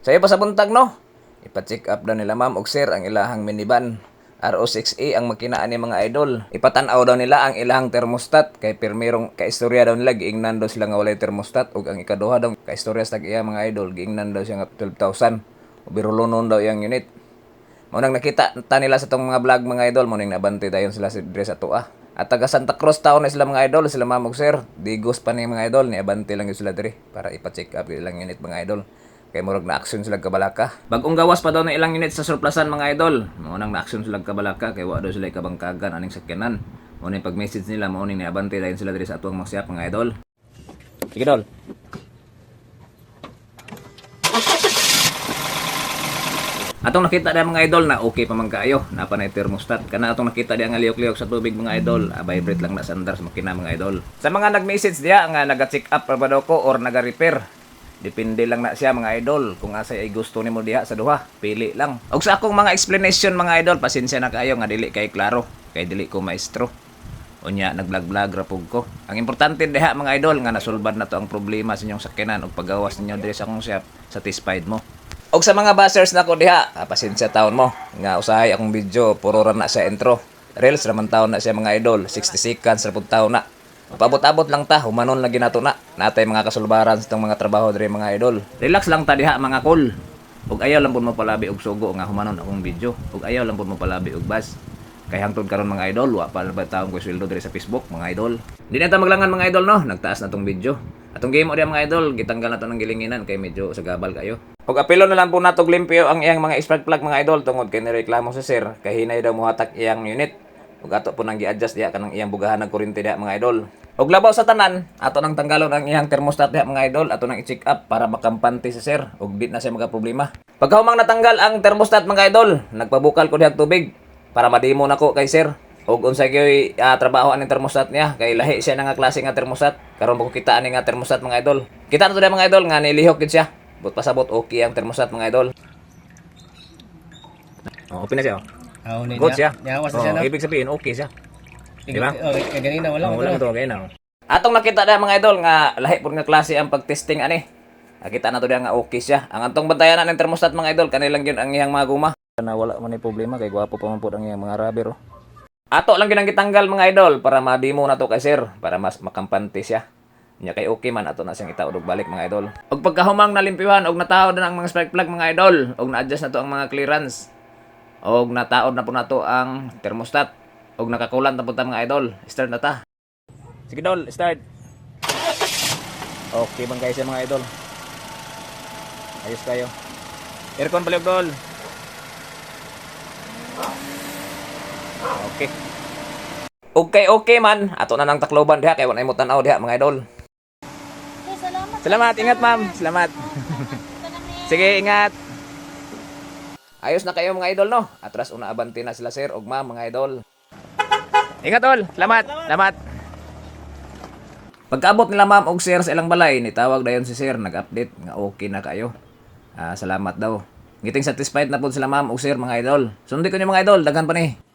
Sa iyo pa sa buntag no. Ipa-check up daw nila ma'am og sir ang ilahang minivan. RO6A ang makinaan ni mga idol. Ipatanaw daw nila ang ilahang thermostat kay pirmirong kaistorya daw nila giingnan daw sila nga walay thermostat ug ang ikaduha daw kaistorya sa iya mga idol giingnan daw siya nga 12,000. Ubirulonon daw iyang unit. Mo nang nakita ta nila sa tong mga vlog mga idol mo nang nabante dayon sila si Dre sa tuwa. At taga Santa Cruz town na sila mga idol, sila mamog sir. Digos pa ni mga idol, ni abante lang yun sila diri para ipa-check up ilang unit mga idol. Kay murag na action sila kabalaka. Bagong gawas pa daw na ilang unit sa surplasan mga idol. Mo nang na action sila kabalaka kay wa daw sila kabangkagan aning sakyanan. Mo nang pag-message nila mo nang niabante dayon sila diri sa atuang mga mga idol. Sige dol. Atong nakita diya mga idol na okay pa man kaayo, napa na yung thermostat. Kana atong nakita diya nga liyok-liyok sa tubig mga idol, ah, vibrate lang na sa andar sa makina mga idol. Sa mga nag-message diya nga naga-check up pa daw ko or naga-repair. Depende lang na siya mga idol kung asa ay gusto nimo diha sa duha, pili lang. Og sa akong mga explanation mga idol, pasensya na kayo nga dili kay klaro, kay dili ko maestro. Unya nag-vlog-vlog ra pug ko. Ang importante diha mga idol nga nasulbad na to ang problema sa inyong sakyanan ug paggawas ninyo diri sa akong shop, satisfied mo. Og sa mga bashers na ko diha, ah, pasensya taon mo. Nga usahay akong video, puro ra na sa intro. Reels raman taon na siya mga idol, 60 seconds ra pud taon na. Pabot-abot lang ta, humanon lagi nato na. Natay mga kasulbaran sa mga trabaho diri mga idol. Relax lang ta diha mga cool. Ug ayaw lang pud mo palabi og sugo nga humanon akong video. Ug ayaw lang pud mo palabi og bas. Kay hangtod karon mga idol, wa pa ba taong ko sweldo diri sa Facebook mga idol. Di na ta maglangan mga idol no, nagtaas na tong video. Atong game diya mga idol, gitanggal na to ng gilinginan kay medyo sagabal kayo. Ug apelo na lang po nato limpyo ang iyang mga spark plug mga idol tungod kay nireklamo sa sir kay hinay daw muhatak iyang unit. Ug ato po nang gi-adjust diya kanang iyang bugahan ng kuryente diya mga idol. Ug labaw sa tanan, ato nang tanggalon ang iyang thermostat diya mga idol, ato nang i-check up para makampante sa sir ug di na siya magaproblema. Pagka humang natanggal ang thermostat mga idol, nagpabukal ko diha og tubig para mademo nako kay sir. Ug unsa gyud uh, trabaho ang thermostat niya kay lahi siya nga klase nga thermostat. Karon ko kita ani nga thermostat mga idol. Kita na to diha mga idol nga nilihok gid siya. But pasabot okay ang thermostat mga idol. Oh, open na siya. Oh. Oo, ni Good siya. Niyawas na Oh, siya, no? ibig sabihin okay siya. Di ba? Oh, kaya ganina, wala. Oh, wala. to kay na. Atong nakita na mga idol nga lahi pud nga klase ang pagtesting ani. Nakita na to diha nga okay siya. Ang antong bantayan na ng thermostat mga idol kanilang gyud ang iyang mga guma. Na wala man ni problema kay gwapo pa man pud ang iyang mga rubber. Oh. Ato lang gyud ang gitanggal mga idol para mademo na to kay sir para mas makampante siya. Nya kay okay man ato na siyang itaod og balik mga idol. Og pagkahumang nalimpyuhan og nataod na ang mga spark plug mga idol og na-adjust na to ang mga clearance. Og nataod na po na to ang thermostat. Og nakakulan na po ta mga idol. Start na ta. Sige dol, start. Okay bang guys mga idol? Ayos kayo. Aircon paliog dol. Okay. Okay, okay man. Ato na nang takloban diha kay wala mo tanaw diha mga idol. Okay, salamat. Salamat, ingat ma'am. Salamat. Sige, ingat. Ayos na kayo mga idol no. Atras una abante na sila sir ug ma'am mga idol. Ingat tol. Salamat. Salamat. Pagkaabot nila ma'am og sir sa ilang balay, nitawag dayon si sir nag-update nga okay na kayo. Ah, salamat daw. Giting satisfied na po sila ma'am og sir mga idol. Sundi ko niyo mga idol, daghan pa ni.